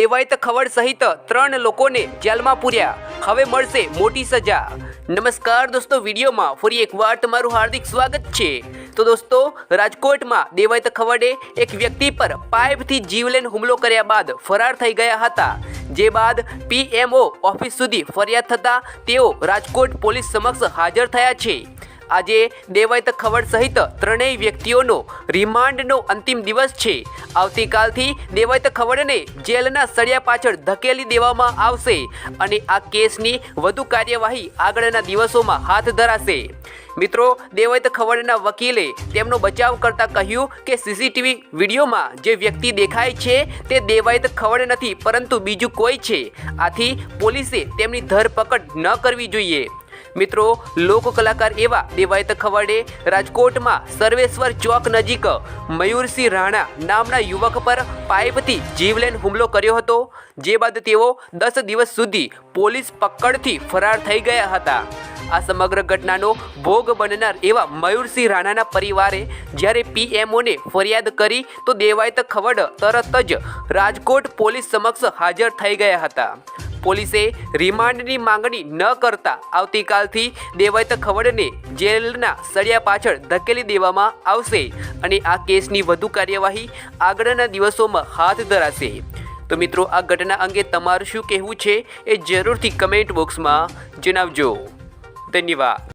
દેવાયત ખવડ સહિત ત્રણ લોકોને જેલમાં પૂર્યા. હવે મળશે મોટી સજા. નમસ્કાર દોસ્તો, વિડીયોમાં ફરી એકવાર તમારું હાર્દિક સ્વાગત છે. તો દોસ્તો, રાજકોટમાં દેવાયત ખવડે એક વ્યક્તિ પર પાઇપથી જીવલેન હુમલો કર્યા બાદ ફરાર થઈ ગયા હતા. જે બાદ પીએમઓ ઓફિસ સુધી ફરિયાદ થતાં તેઓ રાજકોટ પોલીસ સમક્ષ હાજર થયા છે. આજે દેવાયત ખવડ સહિત ત્રણેય વ્યક્તિઓનો રિમાન્ડનો અંતિમ દિવસ છે. આવતીકાલથી દેવાયત ખવડને જેલના સળિયા પાછળ ધકેલી દેવામાં આવશે અને આ કેસની વધુ કાર્યવાહી આગળના દિવસોમાં હાથ ધરાશે. મિત્રો દેવાયત ખવડના વકીલે તેમનો બચાવ કરતા કહ્યું કે સીસીટીવી વિડીયોમાં જે વ્યક્તિ દેખાય છે તે દેવાયત ખવડ નથી, પરંતુ બીજું કોઈ છે. આથી પોલીસે તેમની ધરપકડ ન કરવી જોઈએ. મિત્રો, લોક કલાકાર એવા દેવાયત ખવડે, રાજકોટમાં સર્વેશ્વર ચોક નજીક મયુરસિંહ રાણા નામના યુવક પર પાઇપથી જીવલેન હુમલો કર્યો હતો, જે બાદ તેઓ દસ દિવસ સુધી પોલીસ પકડથી ફરાર થઈ ગયા હતા. આ સમગ્ર ઘટનાનો ભોગ બનનાર એવા મયુરસિંહ રાણાના પરિવારે જ્યારે પીએમઓને ફરિયાદ કરી, તો દેવાયત ખવડ તરત જ રાજકોટ પોલીસ સમક્ષ હાજર થઈ ગયા હતા. પોલીસે રિમાન્ડની માંગણી ન કરતા આવતીકાલથી દેવાયત ખવડને જેલના સળિયા પાછળ ધકેલી દેવામાં આવશે અને આ કેસની વધુ કાર્યવાહી આગળના દિવસોમાં હાથ ધરાશે. તો મિત્રો, આ ઘટના અંગે તમારું શું કહેવું છે એ જરૂરથી કમેન્ટ બોક્સમાં જણાવજો. ધન્યવાદ.